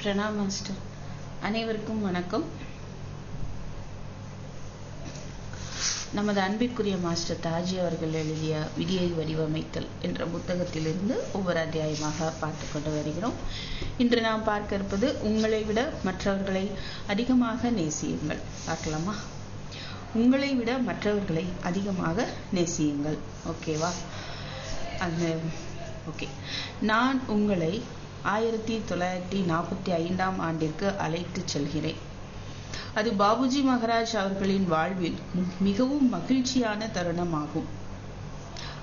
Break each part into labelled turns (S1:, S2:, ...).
S1: Pranam master. அனைவருக்கும் வணக்கம். நமது அன்பிற்குரிய மாஸ்டர் தாஜி அவர்கள் எழுதிய விதியை வடிவமைத்தல் என்ற புத்தகத்திலிருந்து ஒவ்வொரு அத்தியாயமாக பார்த்து கொண்டு வருகிறோம். இன்று நாம் பார்க்க இருப்பது உங்களை விட மற்றவர்களை அதிகமாக நேசியுங்கள். பார்க்கலாமா? உங்களை விட மற்றவர்களை அதிகமாக நேசியுங்கள். ஓகேவா? அந்த ஓகே. நான் உங்களை ஆயிரத்தி தொள்ளாயிரத்தி நாற்பத்தி ஐந்தாம் ஆண்டிற்கு அழைத்து செல்கிறேன். அது பாபுஜி மகராஜ் அவர்களின் வாழ்வில் மிகவும் மகிழ்ச்சியான தருணமாகும்.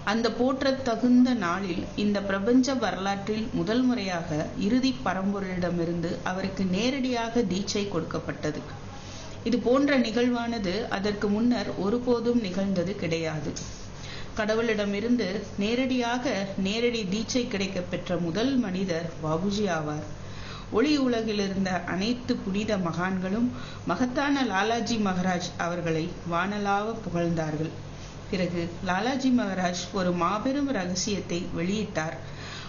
S1: அந்த போற்றத் தகுந்த நாளில் இந்த பிரபஞ்ச வரலாற்றில் முதல் முறையாக இறுதி பரம்பொருளிடமிருந்து அவருக்கு நேரடியாக தீட்சை கொடுக்கப்பட்டது. இது போன்ற நிகழ்வானது அதற்கு முன்னர் ஒருபோதும் நிகழ்ந்தது கிடையாது. கடவுளிடமிருந்து நேரடியாக நேரடி தீட்சை கிடைக்க பெற்ற முதல் மனிதர் பாபுஜி ஆவார். ஒளி உலகில் இருந்த அனைத்து புனித மகான்களும் மகத்தான லாலாஜி மகராஜ் அவர்களை வானலாவ புகழ்ந்தார்கள். பிறகு லாலாஜி மகராஜ் ஒரு மாபெரும் ரகசியத்தை வெளியிட்டார்.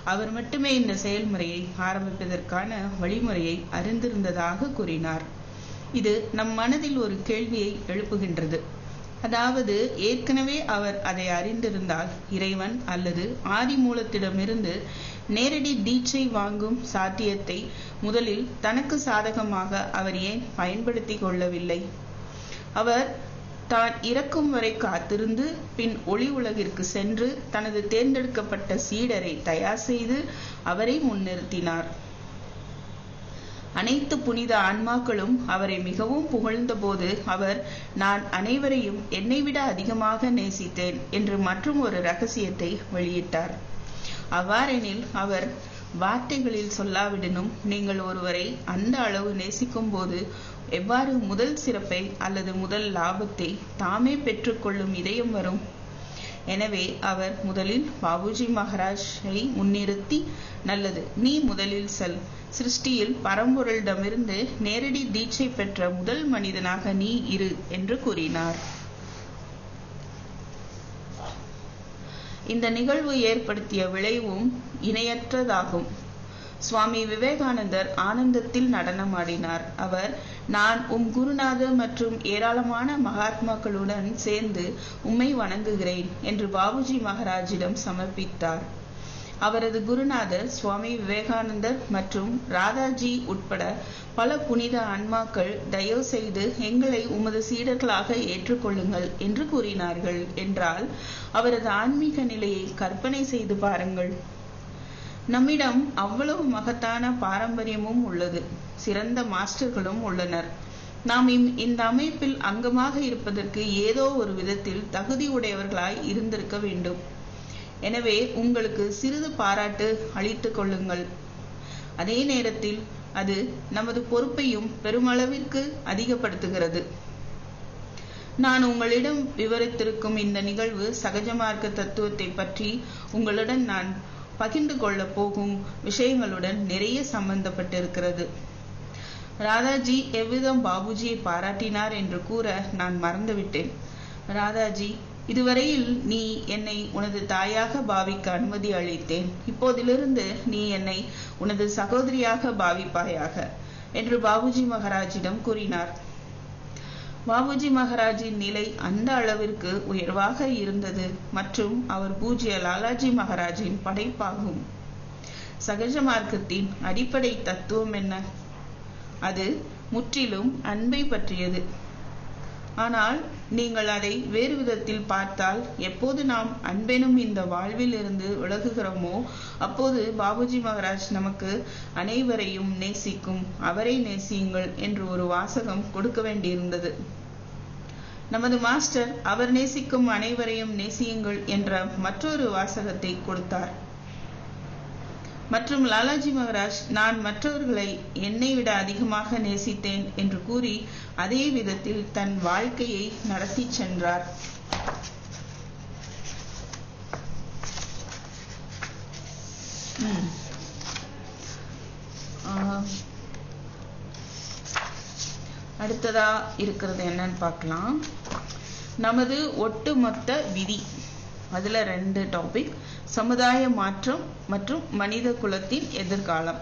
S1: அவர் மட்டுமே இந்த செயல்முறையை ஆரம்பிப்பதற்கான வழிமுறையை அறிந்திருந்ததாக கூறினார். இது நம் மனதில் ஒரு கேள்வியை எழுப்புகின்றது. அதாவது ஏற்கனவே அவர் அதை அறிந்திருந்தால் இறைவன் அல்லது ஆதி மூலத்திடமிருந்து நேரடி தீட்சை வாங்கும் சாத்தியத்தை முதலில் தனக்கு சாதகமாக அவர் ஏன் பயன்படுத்தி கொள்ளவில்லை? அவர் தான் இறக்கும் வரை காத்திருந்து பின் ஒளி உலகிற்கு சென்று தனது தேர்ந்தெடுக்கப்பட்ட சீடரை தயார் செய்து அவரை முன்னிறுத்தினார். அனைத்து புனித ஆன்மாக்களும் அவரை மிகவும் புகழ்ந்தபோது அவர் நான் அனைவரையும் என்னை விட அதிகமாக நேசித்தேன் என்று மற்றும் ஒரு ரகசியத்தை வெளியிட்டார். அவ்வாறெனில் அவர் வார்த்தைகளில் சொல்லாவிடனும் நீங்கள் ஒருவரை அந்த அளவு நேசிக்கும் போது எவ்வாறு முதல் சிறப்பை அல்லது முதல் லாபத்தை தாமே பெற்றுக்கொள்ளும் இதயம் வரும் எனவே அவர் முதலில் பாபுஜி மகாராஜை முன்னிறுத்தி நல்லது நீ முதலில் செல். சிருஷ்டியில் பரம்பொருளிடமிருந்து நேரடி தீட்சை பெற்ற முதல் மனிதனாக நீ இரு என்று கூறினார். இந்த நிகழ்வு ஏற்படுத்திய விளைவும் இணையற்றதாகும். சுவாமி விவேகானந்தர் ஆனந்தத்தில் நடனமாடினார். அவர் நான் உம் குருநாதர் மற்றும் ஏராளமான மகாத்மாக்களுடன் சேர்ந்து உம்மை வணங்குகிறேன் என்று பாபுஜி மகாராஜிடம் சமர்ப்பித்தார். அவரது குருநாதர் சுவாமி விவேகானந்தர் மற்றும் ராதாஜி உட்பட பல புனித ஆன்மாக்கள் தயவு செய்து எங்களை உமது சீடர்களாக ஏற்றுக்கொள்ளுங்கள் என்று கூறினார்கள். என்றால் அவரது ஆன்மீக நிலையை கற்பனை செய்து பாருங்கள். நம்மிடம் அவ்வளவு மகத்தான பாரம்பரியமும் உள்ளது. சிறந்த மாஸ்டர்களும் உள்ளனர். நாம் இந்த அமைப்பில் அங்கமாக இருப்பதற்கு ஏதோ ஒரு விதத்தில் தகுதி உடையவர்களாய் இருந்திருக்க வேண்டும். எனவே உங்களுக்கு சிறிது பாராட்டு அளித்துக் கொள்ளுங்கள். அதே நேரத்தில் அது நமது பொறுப்பையும் பெருமளவிற்கு அதிகப்படுத்துகிறது. நான் உங்களிடம் விவரித்திருக்கும் இந்த நிகழ்வு சகஜ மார்க்க தத்துவத்தை பற்றி உங்களுடன் நான் பகிர்ந்து கொள்ள போகும் விஷயங்களுடன் நிறைய சம்பந்தப்பட்டிருக்கிறது. ராதாஜி எவ்விதம் பாபுஜியை பாராட்டினார் என்று கூற நான் மறந்துவிட்டேன். ராதாஜி இதுவரையில் நீ என்னை உனது தாயாக பாவிக்க அனுமதி அளித்தேன். இப்போதிலிருந்து நீ என்னை உனது சகோதரியாக பாவிப்பாயாக என்று பாபுஜி மகாராஜிடம் கூறினார். பாபுஜி மகாராஜின் நிலை அந்த அளவிற்கு உயர்வாக இருந்தது மற்றும் அவர் பூஜ்ய லாலாஜி மகாராஜின் படைப்பாகும். சகஜ மார்க்கத்தின் அடிப்படை தத்துவம் என்ன? அது முற்றிலும் அன்பை பற்றியது. ஆனால் நீங்கள் அதை வேறு விதத்தில் பார்த்தால் எப்போது நாம் அன்பெனும் இந்த வாழ்வில் இருந்து விலகுகிறோமோ அப்போது பாபுஜி மகாராஜ் நமக்கு அனைவரையும் நேசிக்கும் அவரை நேசியுங்கள் என்று ஒரு வாசகம் கொடுக்க வேண்டியிருந்தது. நமது மாஸ்டர் அவர் நேசிக்கும் அனைவரையும் நேசியுங்கள் என்ற மற்றொரு வாசகத்தை கொடுத்தார். மற்றும் லாலாஜி மகராஜ் நான் மற்றவர்களை என்னை விட அதிகமாக நேசித்தேன் என்று கூறி அதே விதத்தில் தன் வாழ்க்கையை நடத்தி சென்றார். அடுத்ததா இருக்கிறது என்னன்னு பார்க்கலாம். நமது ஒட்டுமொத்த விதி. அதுல ரெண்டு டாபிக் சமுதாய மாற்றம் மற்றும் மனித குலத்தின் எதிர்காலம்.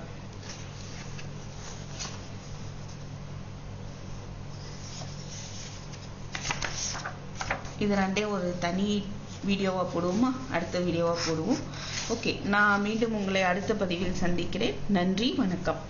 S1: இது ரெண்டே ஒரு தனி வீடியோவாக போடுவோமா? அடுத்த வீடியோவாக போடுவோம். ஓகே நான் மீண்டும் உங்களை அடுத்த பதிவில் சந்திக்கிறேன். நன்றி வணக்கம்.